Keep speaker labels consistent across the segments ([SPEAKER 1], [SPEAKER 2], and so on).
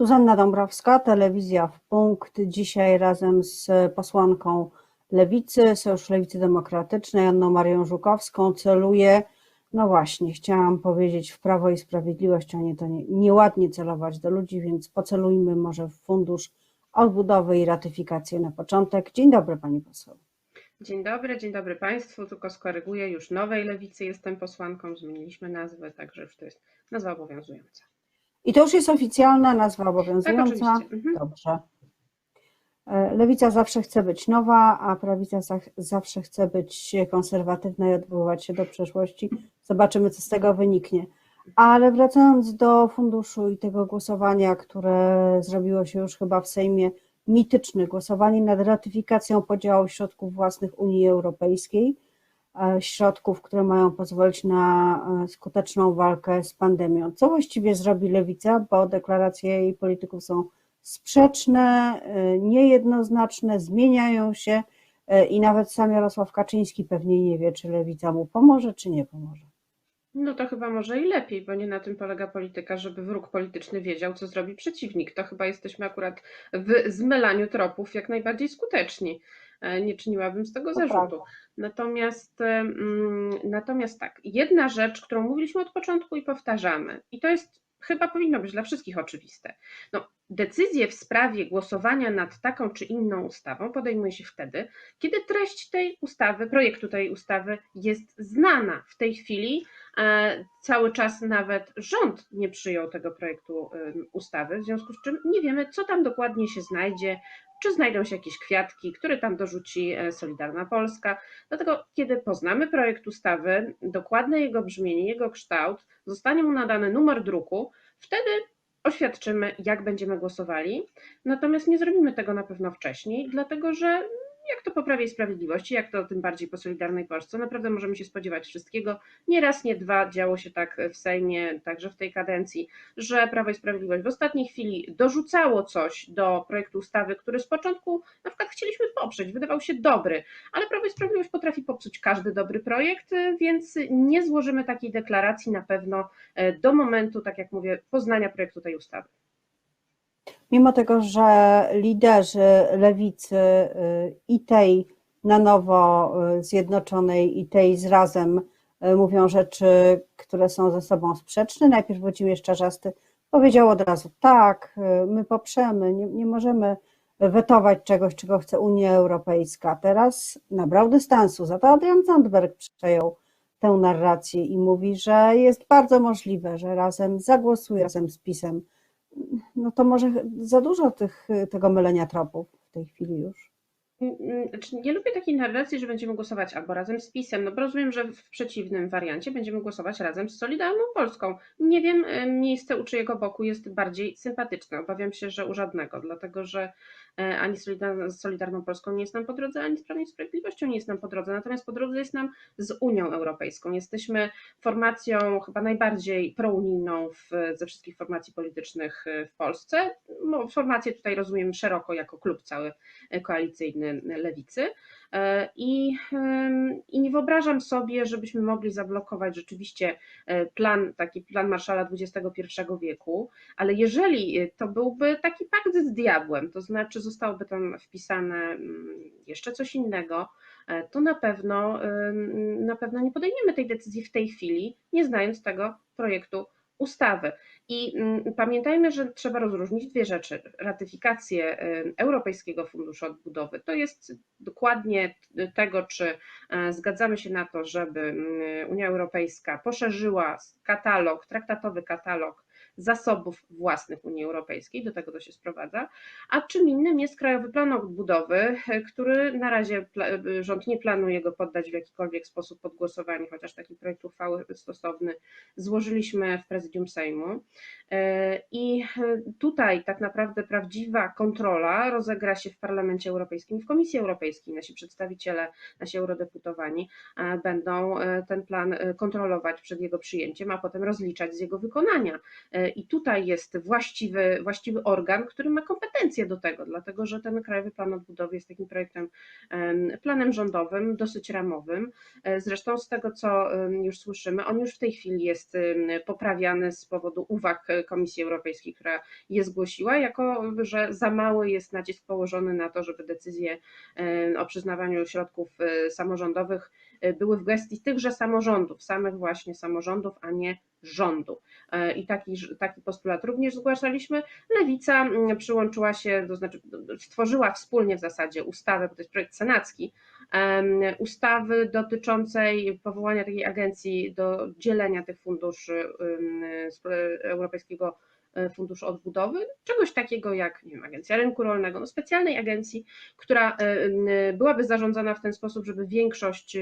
[SPEAKER 1] Zuzanna Dąbrowska, telewizja w punkt. Dzisiaj razem z posłanką Lewicy, Sojusz Lewicy Demokratycznej, Anną Marią Żukowską celuje, no właśnie, chciałam powiedzieć w Prawo i Sprawiedliwość, a nie to nie, nieładnie celować do ludzi, więc pocelujmy może w Fundusz Odbudowy i Ratyfikację na początek. Dzień dobry Pani Poseł.
[SPEAKER 2] Dzień dobry, dzień dobry Państwu. Tylko skoryguję, już nowej lewicy jestem posłanką, zmieniliśmy nazwę, także już to jest nazwa obowiązująca.
[SPEAKER 1] I to już jest oficjalna nazwa obowiązująca.
[SPEAKER 2] Tak. Mhm.
[SPEAKER 1] Dobrze. E, Lewica zawsze chce być nowa, a prawica za- zawsze chce być konserwatywna i odwoływać się do przeszłości. Zobaczymy, co z tego wyniknie. Ale wracając do funduszu i tego głosowania, które zrobiło się już chyba w Sejmie mityczne, głosowanie nad ratyfikacją podziału środków własnych Unii Europejskiej, środków, które mają pozwolić na e, skuteczną walkę z pandemią. Co właściwie zrobi Lewica, bo deklaracje jej polityków są sprzeczne, e, niejednoznaczne, zmieniają się e, i nawet sam Jarosław Kaczyński pewnie nie wie, czy Lewica mu pomoże, czy nie pomoże.
[SPEAKER 2] No to chyba może i lepiej, bo nie na tym polega polityka, żeby wróg polityczny wiedział, co zrobi przeciwnik. To chyba jesteśmy akurat w zmylaniu tropów jak najbardziej skuteczni. E, Nie czyniłabym z tego zarzutu. Natomiast, mm, natomiast tak, jedna rzecz, którą mówiliśmy od początku i powtarzamy, i to jest chyba powinno być dla wszystkich oczywiste. No, decyzje w sprawie głosowania nad taką czy inną ustawą podejmuje się wtedy, kiedy treść tej ustawy, projektu tej ustawy jest znana. W tej chwili e, cały czas nawet rząd nie przyjął tego projektu em, ustawy, w związku z czym nie wiemy, co tam dokładnie się znajdzie, czy znajdą się jakieś kwiatki, które tam dorzuci e, Solidarna Polska. Dlatego, kiedy poznamy projekt ustawy, dokładne jego brzmienie, jego kształt, zostanie mu nadany numer druku, wtedy oświadczymy, jak będziemy głosowali. Natomiast nie zrobimy tego na pewno wcześniej, dlatego że jak to po Prawie i Sprawiedliwości, jak to tym bardziej po Solidarnej Polsce, naprawdę możemy się spodziewać wszystkiego. Nie raz, nie dwa działo się tak w Sejmie, także w tej kadencji, że Prawo i Sprawiedliwość w ostatniej chwili dorzucało coś do projektu ustawy, który z początku na przykład chcieliśmy poprzeć, wydawał się dobry, ale Prawo i Sprawiedliwość potrafi popsuć każdy dobry projekt, więc nie złożymy takiej deklaracji na pewno e, do momentu, tak jak mówię, poznania projektu tej ustawy.
[SPEAKER 1] Mimo tego, że liderzy lewicy y, i tej na nowo y, zjednoczonej, i tej z razem y, mówią rzeczy, które są ze sobą sprzeczne, najpierw Włodzimierz Czarzasty powiedział od razu tak, my poprzemy, nie, nie możemy wetować czegoś, czego chce Unia Europejska. Teraz nabrał dystansu, za to Adrian Zandberg przejął tę narrację i mówi, że jest bardzo możliwe, że razem zagłosuje razem z PiSem no to może za dużo tych, tego mylenia tropów w tej chwili już.
[SPEAKER 2] Mm, Znaczy, nie lubię takiej narracji, że będziemy głosować albo razem z PiSem, no bo rozumiem, że w przeciwnym wariancie będziemy głosować razem z Solidarną Polską. Nie wiem, e, miejsce u czyjego boku jest bardziej sympatyczne. Obawiam się, że u żadnego, dlatego że e, ani z Solidarną Polską nie jest nam po drodze, ani z Prawem i Sprawiedliwością nie jest nam po drodze, natomiast po drodze jest nam z Unią Europejską. Jesteśmy formacją chyba najbardziej prounijną w, ze wszystkich formacji politycznych e, w Polsce. No, formację tutaj rozumiem szeroko jako klub cały koalicyjny lewicy. E, I, I nie wyobrażam sobie, żebyśmy mogli zablokować rzeczywiście e, plan, taki plan Marszala XXI wieku, ale jeżeli e, to byłby taki pakt z diabłem, to znaczy zostałoby tam wpisane mm, jeszcze coś innego, e, to na pewno, na pewno nie podejmiemy tej decyzji w tej chwili, nie znając tego projektu ustawy. I mm, pamiętajmy, że trzeba rozróżnić dwie rzeczy. Ratyfikację y, Europejskiego Funduszu Odbudowy to jest dokładnie tego, czy e, zgadzamy się na to, żeby mm, Unia Europejska poszerzyła katalog, traktatowy katalog zasobów własnych Unii Europejskiej, do tego to się sprowadza, a czym innym jest Krajowy Plan Odbudowy, który na razie rząd nie planuje go poddać w jakikolwiek sposób pod głosowanie, chociaż taki projekt uchwały stosowny złożyliśmy w prezydium Sejmu. E, I tutaj tak naprawdę prawdziwa kontrola rozegra się w Parlamencie Europejskim i w Komisji Europejskiej. Nasi przedstawiciele, nasi eurodeputowani e, będą e, ten plan kontrolować przed jego przyjęciem, a potem rozliczać z jego wykonania. E, I tutaj jest właściwy, właściwy organ, który ma kompetencje do tego, dlatego że ten Krajowy Plan Odbudowy jest takim projektem, planem rządowym, dosyć ramowym. Zresztą z tego, co już słyszymy, on już w tej chwili jest poprawiany z powodu uwag Komisji Europejskiej, która je zgłosiła, jako że za mały jest nacisk położony na to, żeby decyzje o przyznawaniu środków samorządowych były w gestii tychże samorządów, samych właśnie samorządów, a nie rządu. I taki, taki postulat również zgłaszaliśmy. Lewica mm, przyłączyła się, to znaczy stworzyła wspólnie w zasadzie ustawę, bo to jest projekt senacki, ustawy dotyczącej powołania takiej agencji do dzielenia tych funduszy z Europejskiego E, Funduszu Odbudowy, czegoś takiego jak nie wiem, Agencja Rynku Rolnego, no specjalnej agencji, która e, byłaby zarządzana w ten sposób, żeby większość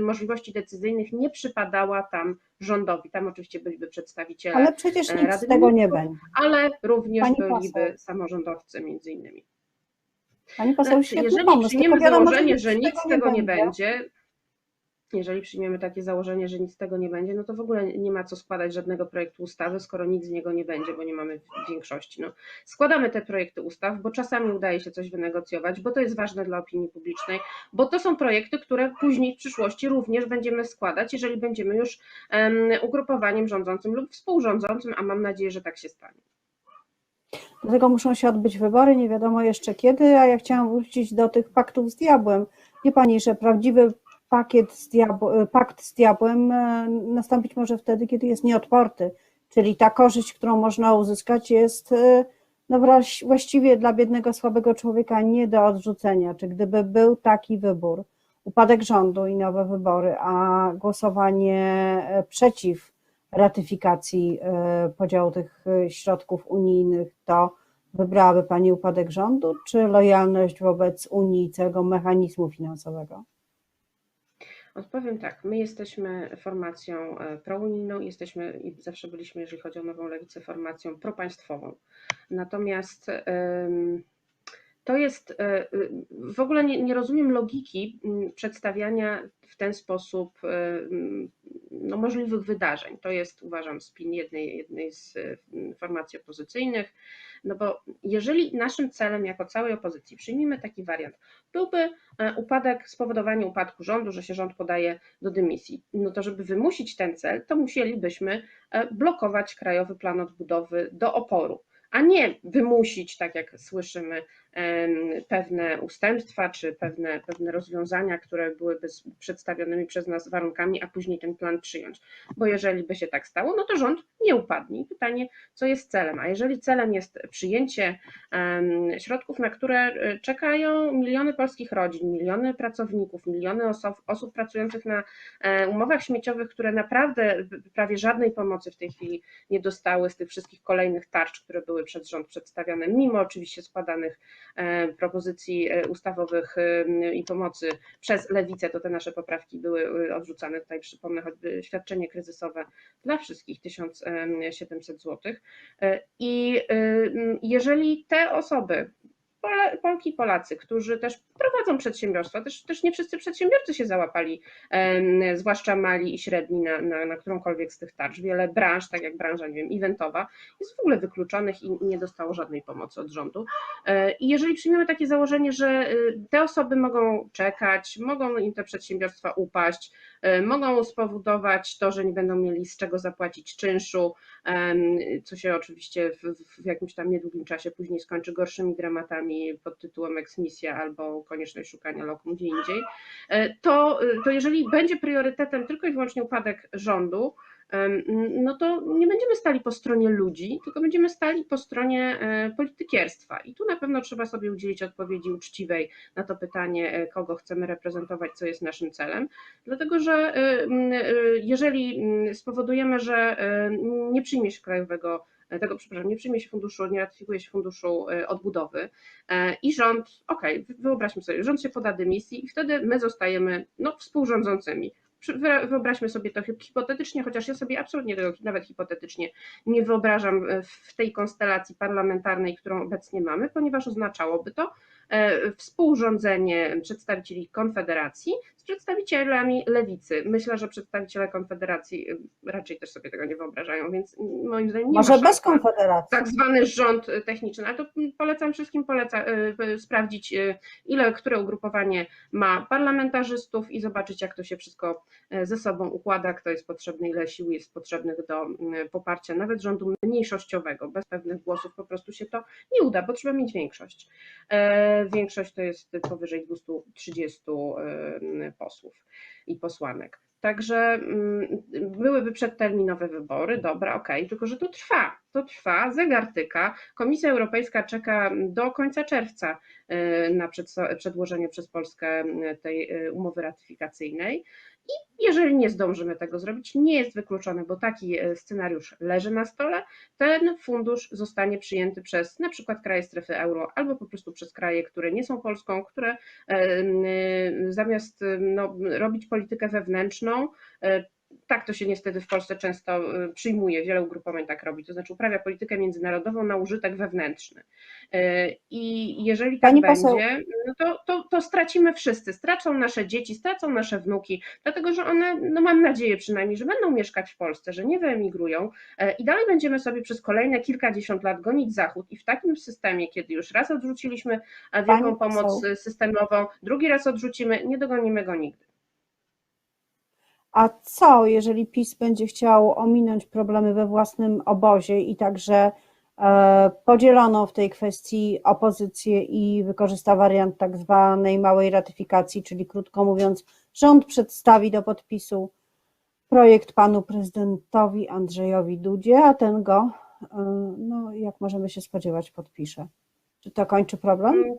[SPEAKER 2] możliwości decyzyjnych nie przypadała tam rządowi. Tam oczywiście byliby przedstawiciele.
[SPEAKER 1] Ale przecież
[SPEAKER 2] e,
[SPEAKER 1] nic
[SPEAKER 2] Rady
[SPEAKER 1] z tego nie będzie.
[SPEAKER 2] Ale również
[SPEAKER 1] Pani
[SPEAKER 2] byliby
[SPEAKER 1] poseł.
[SPEAKER 2] samorządowcy między innymi.
[SPEAKER 1] Pani poseł,
[SPEAKER 2] Znaczy, jeżeli
[SPEAKER 1] pomysł,
[SPEAKER 2] przyjmiemy założenie, że nic z tego nie będzie, jeżeli przyjmiemy takie założenie, że nic z tego nie będzie, no to w ogóle nie ma co składać żadnego projektu ustawy, skoro nic z niego nie będzie, bo nie mamy większości. No, składamy te projekty ustaw, bo czasami udaje się coś wynegocjować, bo to jest ważne dla opinii publicznej, bo to są projekty, które później w przyszłości również będziemy składać, jeżeli będziemy już um, ugrupowaniem rządzącym lub współrządzącym, a mam nadzieję, że tak się stanie.
[SPEAKER 1] Dlatego muszą się odbyć wybory, nie wiadomo jeszcze kiedy, a ja chciałam wrócić do tych paktów z diabłem. Wie Pani, że prawdziwy pakiet z diabł, pakt z diabłem e, nastąpić może wtedy, kiedy jest nieodporty, czyli ta korzyść, którą można uzyskać jest e, no właściwie dla biednego, słabego człowieka nie do odrzucenia. Czy gdyby był taki wybór, upadek rządu i nowe wybory, a głosowanie e, przeciw ratyfikacji podziału tych środków unijnych, to wybrałaby Pani upadek rządu, czy lojalność wobec Unii i całego mechanizmu finansowego?
[SPEAKER 2] Odpowiem tak, my jesteśmy formacją e, prounijną, jesteśmy i zawsze byliśmy, jeżeli chodzi o nową lewicę, formacją propaństwową. Natomiast to jest, e, w ogóle nie, nie rozumiem logiki przedstawiania w ten sposób no, możliwych wydarzeń. To jest, uważam, spin jednej, jednej z formacji opozycyjnych. No bo jeżeli naszym celem jako całej opozycji, przyjmijmy taki wariant, byłby e, upadek, spowodowanie upadku rządu, że się rząd podaje do dymisji, no to żeby wymusić ten cel, to musielibyśmy e, blokować Krajowy Plan Odbudowy do oporu a nie wymusić, tak jak słyszymy, pewne ustępstwa czy pewne, pewne rozwiązania, które byłyby przedstawionymi przez nas warunkami, a później ten plan przyjąć. Bo jeżeli by się tak stało, no to rząd nie upadnie. Pytanie, co jest celem? A jeżeli celem jest przyjęcie środków, na które e, czekają miliony polskich rodzin, miliony pracowników, miliony osób, osób pracujących na e, umowach śmieciowych, które naprawdę prawie żadnej pomocy w tej chwili nie dostały z tych wszystkich kolejnych tarcz, które były przez rząd przedstawiane, mimo oczywiście składanych E, propozycji e, ustawowych e, i pomocy przez lewicę, to te nasze poprawki były odrzucane. Tutaj przypomnę choćby świadczenie kryzysowe dla wszystkich 1700 zł. I jeżeli te osoby Polki i Polacy, którzy też prowadzą przedsiębiorstwa, też, też nie wszyscy przedsiębiorcy się załapali, zwłaszcza mali i średni, na, na, na którąkolwiek z tych tarcz. Wiele branż, tak jak branża, nie wiem, eventowa, jest w ogóle wykluczonych i nie dostało żadnej pomocy od rządu. E, I jeżeli przyjmiemy takie założenie, że y, te osoby mogą czekać, mogą im te przedsiębiorstwa upaść, mogą spowodować to, że nie będą mieli z czego zapłacić czynszu, co się oczywiście w, w jakimś tam niedługim czasie później skończy gorszymi dramatami pod tytułem eksmisja albo konieczność szukania lokum gdzie indziej, e, to, to jeżeli będzie priorytetem tylko i wyłącznie upadek rządu, no to nie będziemy stali po stronie ludzi, tylko będziemy stali po stronie e, politykierstwa. I tu na pewno trzeba sobie udzielić odpowiedzi uczciwej na to pytanie, e, kogo chcemy reprezentować, co jest naszym celem. Dlatego, że jeżeli spowodujemy, że nie przyjmie się krajowego tego, przepraszam, nie przyjmie się funduszu, nie ratyfikuje się funduszu odbudowy i rząd, okej, okay, wyobraźmy sobie, rząd się poda dymisji i wtedy my zostajemy no, współrządzącymi. Wyobraźmy sobie to hipotetycznie, chociaż ja sobie absolutnie tego nawet hipotetycznie nie wyobrażam w tej konstelacji parlamentarnej, którą obecnie mamy, ponieważ oznaczałoby to, e, współrządzenie przedstawicieli Konfederacji z przedstawicielami lewicy. Myślę, że przedstawiciele Konfederacji e, raczej też sobie tego nie wyobrażają, więc moim zdaniem nie
[SPEAKER 1] Może
[SPEAKER 2] ma
[SPEAKER 1] bez konfederacji.
[SPEAKER 2] tak zwany rząd techniczny, ale to polecam wszystkim poleca, y, sprawdzić, y, ile które ugrupowanie ma parlamentarzystów i zobaczyć, jak to się wszystko y, ze sobą układa, kto jest potrzebny, ile sił jest potrzebnych do y, poparcia nawet rządu mniejszościowego. Bez pewnych głosów po prostu się to nie uda, bo trzeba mieć większość. E, Większość to jest powyżej 230 y, posłów i posłanek. Także mm, byłyby przedterminowe wybory, dobra, okej, tylko że to trwa, to trwa, zegar tyka. Komisja Europejska czeka do końca czerwca y, na przedłożenie przez Polskę y, tej y, umowy ratyfikacyjnej. I jeżeli nie zdążymy tego zrobić, nie jest wykluczone, bo taki scenariusz leży na stole, ten fundusz zostanie przyjęty przez na przykład kraje strefy euro albo po prostu przez kraje, które nie są Polską, które zamiast no, robić politykę wewnętrzną, tak to się niestety w Polsce często y, przyjmuje, wiele ugrupowań tak robi, to znaczy uprawia politykę międzynarodową na użytek wewnętrzny. Y, I jeżeli tak
[SPEAKER 1] Pani poseł-
[SPEAKER 2] będzie, no to, to, to stracimy wszyscy, stracą nasze dzieci, stracą nasze wnuki, dlatego że one, no mam nadzieję przynajmniej, że będą mieszkać w Polsce, że nie wyemigrują e, i dalej będziemy sobie przez kolejne kilkadziesiąt lat gonić Zachód i w takim systemie, kiedy już raz odrzuciliśmy e, wielką
[SPEAKER 1] Pani
[SPEAKER 2] pomoc
[SPEAKER 1] poseł.
[SPEAKER 2] systemową, drugi raz odrzucimy, nie dogonimy go nigdy.
[SPEAKER 1] A co, jeżeli PiS będzie chciał ominąć problemy we własnym obozie i także e, podzieloną w tej kwestii opozycję i wykorzysta wariant tak zwanej małej ratyfikacji, czyli krótko mówiąc, rząd przedstawi do podpisu projekt panu prezydentowi Andrzejowi Dudzie, a ten go, e, no jak możemy się spodziewać, podpisze. Czy to kończy problem?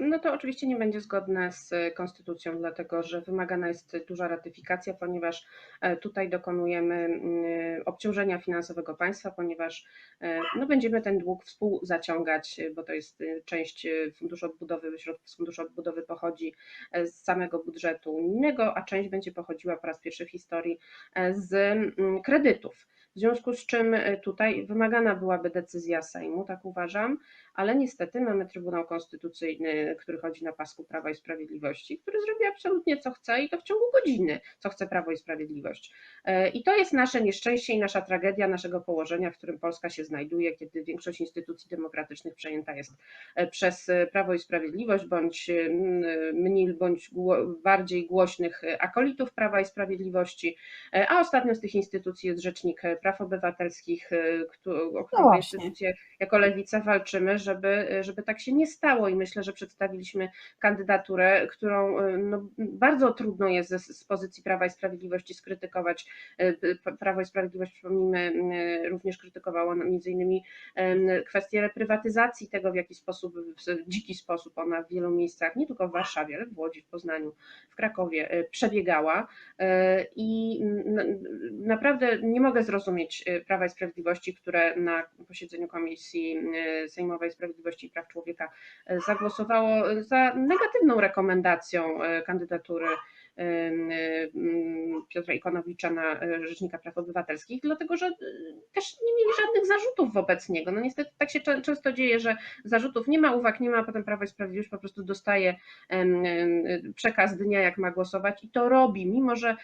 [SPEAKER 2] No to oczywiście nie będzie zgodne z konstytucją, dlatego że wymagana jest duża ratyfikacja, ponieważ e, tutaj dokonujemy mm, obciążenia finansowego państwa, ponieważ e, no będziemy ten dług współzaciągać, e, bo to jest e, część e, funduszu odbudowy, środków z funduszu odbudowy pochodzi e, z samego budżetu unijnego, a część będzie pochodziła po raz pierwszy w historii e, z mm, kredytów. W związku z czym e, tutaj wymagana byłaby decyzja Sejmu, tak uważam, ale niestety mamy Trybunał Konstytucyjny, który chodzi na pasku Prawa i Sprawiedliwości, który zrobi absolutnie co chce i to w ciągu godziny, co chce Prawo i Sprawiedliwość. E, I to jest nasze nieszczęście i nasza tragedia naszego położenia, w którym Polska się znajduje, kiedy większość instytucji demokratycznych przejęta jest e, przez Prawo i Sprawiedliwość, bądź mniej, bądź bardziej głośnych akolitów Prawa i Sprawiedliwości, E, a ostatnią z tych instytucji jest Rzecznik Praw Obywatelskich, e, o którą
[SPEAKER 1] właśnie.
[SPEAKER 2] instytucję jako Lewica walczymy, żeby, żeby tak się nie stało i myślę, że przedstawiliśmy kandydaturę, którą no, bardzo trudno jest z, z pozycji Prawa i Sprawiedliwości skrytykować. P- Prawo i Sprawiedliwość, przypomnijmy, y, również krytykowało między innymi kwestię reprywatyzacji tego, w jaki sposób, w dziki sposób ona w wielu miejscach, nie tylko w Warszawie, ale w Łodzi, w Poznaniu, w Krakowie y, przebiegała i naprawdę nie mogę zrozumieć Prawa i Sprawiedliwości, które na posiedzeniu Komisji y, Sprawiedliwości i Praw Człowieka y, zagłosowało za negatywną rekomendacją y, kandydatury y, Piotra Ikonowicza na Rzecznika Praw Obywatelskich, dlatego że też nie mieli żadnych zarzutów wobec niego. No niestety tak się czę- często dzieje, że zarzutów nie ma, uwag nie ma, a potem Prawo i Sprawiedliwość po prostu dostaje przekaz dnia, jak ma głosować i to robi, mimo że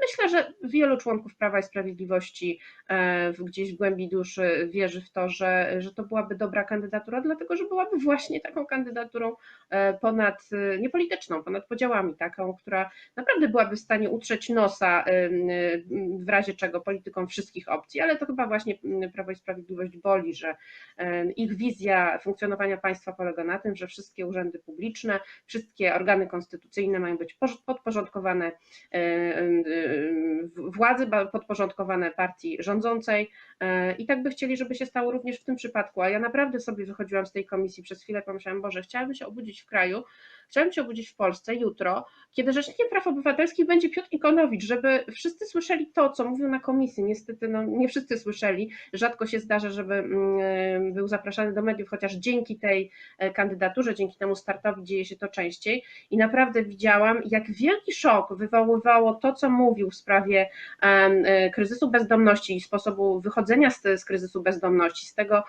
[SPEAKER 2] Myślę, że wielu członków Prawa i Sprawiedliwości e, gdzieś w głębi duszy wierzy w to, że, że to byłaby dobra kandydatura, dlatego że byłaby właśnie taką kandydaturą e, ponad, e, niepolityczną, ponad podziałami, taką, która naprawdę byłaby w stanie utrzeć nosa w razie czego politykom wszystkich opcji, ale to chyba właśnie Prawo i Sprawiedliwość boli, że ich wizja funkcjonowania państwa polega na tym, że wszystkie urzędy publiczne, wszystkie organy konstytucyjne mają być podporządkowane władzy podporządkowane partii rządzącej e, i tak by chcieli, żeby się stało również w tym przypadku. A ja naprawdę sobie wychodziłam z tej komisji przez chwilę, pomyślałam, Boże, chciałabym się obudzić w kraju, chciałabym się obudzić w Polsce jutro, kiedy Rzecznikiem Praw Obywatelskich będzie Piotr Ikonowicz, żeby wszyscy słyszeli to, co mówił na komisji. Niestety no, nie wszyscy słyszeli. Rzadko się zdarza, żeby mm, był zapraszany do mediów, chociaż dzięki tej e, kandydaturze, dzięki temu startowi dzieje się to częściej. I naprawdę widziałam, jak wielki szok wywoływało to, co mówił w sprawie e, kryzysu bezdomności i sposobu wychodzenia z, z kryzysu bezdomności, z tego,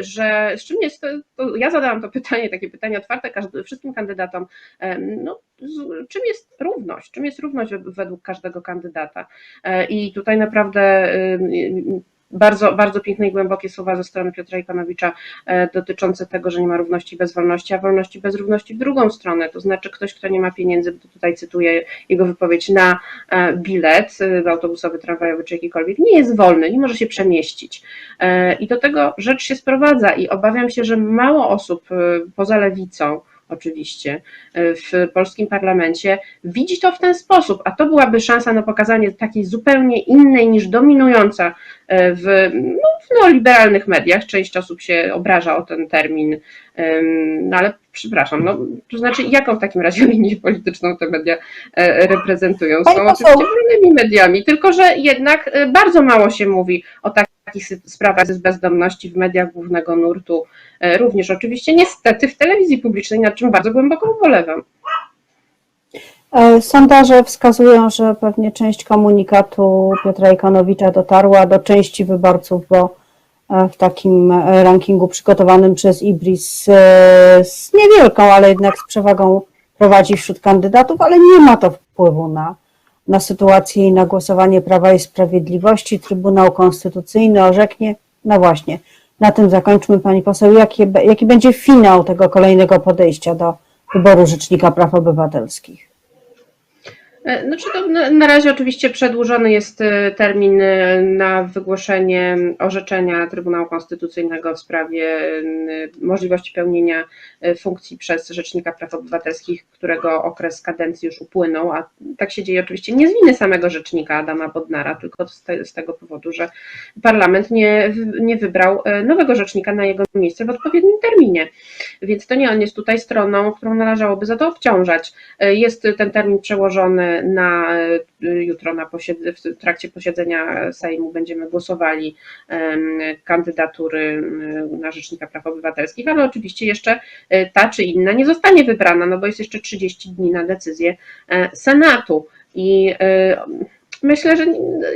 [SPEAKER 2] że z czym jest, to ja zadałam to pytanie, takie pytanie otwarte każdy, wszystkim kandydatom, em, no, czym jest równość, czym jest równość według każdego kandydata. E, I tutaj naprawdę y, bardzo, bardzo piękne i głębokie słowa ze strony Piotra Ikonowicza e, dotyczące tego, że nie ma równości bez wolności, a wolności bez równości w drugą stronę. To znaczy ktoś, kto nie ma pieniędzy, tutaj cytuję jego wypowiedź, na e, bilet e, autobusowy, tramwajowy czy jakikolwiek, nie jest wolny, nie może się przemieścić. E, I do tego rzecz się sprowadza i obawiam się, że mało osób e, poza lewicą, oczywiście, e, w polskim parlamencie widzi to w ten sposób, a to byłaby szansa na pokazanie takiej zupełnie innej niż dominująca e, w, no, w neoliberalnych mediach. Część osób się obraża o ten termin, no ale przepraszam, no, to znaczy jaką w takim razie linię polityczną te media e, reprezentują? Są oczywiście wolnymi mediami, tylko że jednak bardzo mało się mówi o takich sy- sprawach z bezdomności w mediach głównego nurtu, e, również oczywiście niestety w telewizji publicznej, nad czym bardzo głęboko ubolewam.
[SPEAKER 1] E, Sondaże wskazują, że pewnie część komunikatu Piotra Ikonowicza dotarła do części wyborców, bo e, w takim rankingu przygotowanym przez Ibris z niewielką, ale jednak z przewagą prowadzi wśród kandydatów, ale nie ma to wpływu na, na sytuację i na głosowanie Prawa i Sprawiedliwości. Trybunał Konstytucyjny orzeknie, no właśnie, na tym zakończmy Pani poseł, jaki, jaki będzie finał tego kolejnego podejścia do wyboru Rzecznika Praw Obywatelskich.
[SPEAKER 2] E, Znaczy to na, razie oczywiście przedłużony jest e, termin e, na wygłoszenie orzeczenia Trybunału Konstytucyjnego w sprawie możliwości pełnienia funkcji przez Rzecznika Praw Obywatelskich, którego okres kadencji już upłynął, a tak się dzieje oczywiście nie z winy samego Rzecznika Adama Bodnara, tylko z, te, z tego powodu, że parlament nie, nie wybrał nowego Rzecznika na jego miejsce w odpowiednim terminie. Więc to nie on jest tutaj stroną, którą należałoby za to obciążać. Jest ten termin przełożony na e, jutro na posied- w trakcie posiedzenia Sejmu będziemy głosowali kandydatury na Rzecznika Praw Obywatelskich, ale oczywiście jeszcze e, ta czy inna nie zostanie wybrana, no bo jest jeszcze 30 dni na decyzję e, Senatu. I myślę, że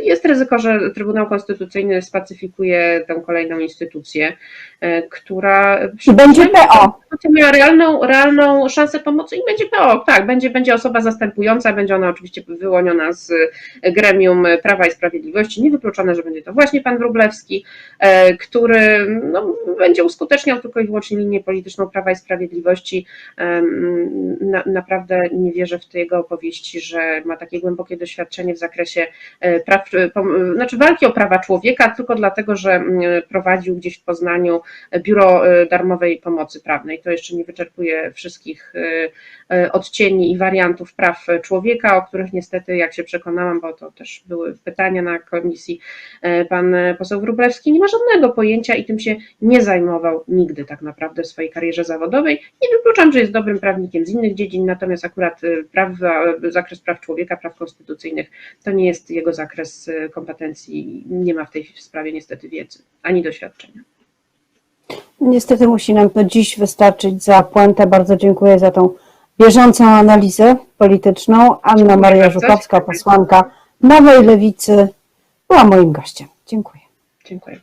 [SPEAKER 2] jest ryzyko, że Trybunał Konstytucyjny spacyfikuje tę kolejną instytucję, e, która
[SPEAKER 1] I będzie PO.
[SPEAKER 2] miała realną, realną szansę pomocy i będzie PO, tak, będzie, będzie osoba zastępująca, będzie ona oczywiście wyłoniona z gremium Prawa i Sprawiedliwości, niewykluczone, że będzie to właśnie pan Wróblewski, e, który no, będzie uskuteczniał tylko i wyłącznie linię polityczną Prawa i Sprawiedliwości. Em, Na, naprawdę nie wierzę w te jego opowieści, że ma takie głębokie doświadczenie w zakresie e, praw, e, pom- znaczy walki o prawa człowieka, tylko dlatego, że prowadził gdzieś w Poznaniu biuro e, darmowej pomocy prawnej. To jeszcze nie wyczerpuje wszystkich e, e, odcieni i wariantów praw człowieka, o których niestety, jak się przekonałam, bo to też były pytania na komisji, e, pan poseł Wróblewski nie ma żadnego pojęcia i tym się nie zajmował nigdy tak naprawdę w swojej karierze zawodowej. Nie wykluczam, że jest dobrym prawnikiem z innych dziedzin, natomiast akurat e, prawa, zakres praw człowieka, praw konstytucyjnych to nie jest jego zakres e, kompetencji. Nie ma w tej sprawie niestety wiedzy ani doświadczenia.
[SPEAKER 1] Niestety musi nam to dziś wystarczyć za puentę. Bardzo dziękuję za tą bieżącą analizę polityczną. Anna Maria
[SPEAKER 2] bardzo.
[SPEAKER 1] Żukowska, posłanka Nowej Lewicy, była moim gościem. Dziękuję.
[SPEAKER 2] Dziękuję.